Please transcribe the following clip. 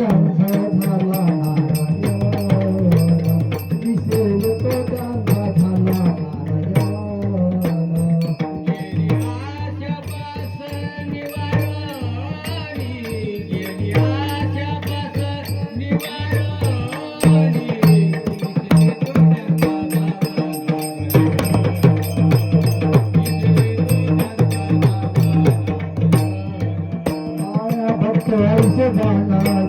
চন্দ্র ভালা माया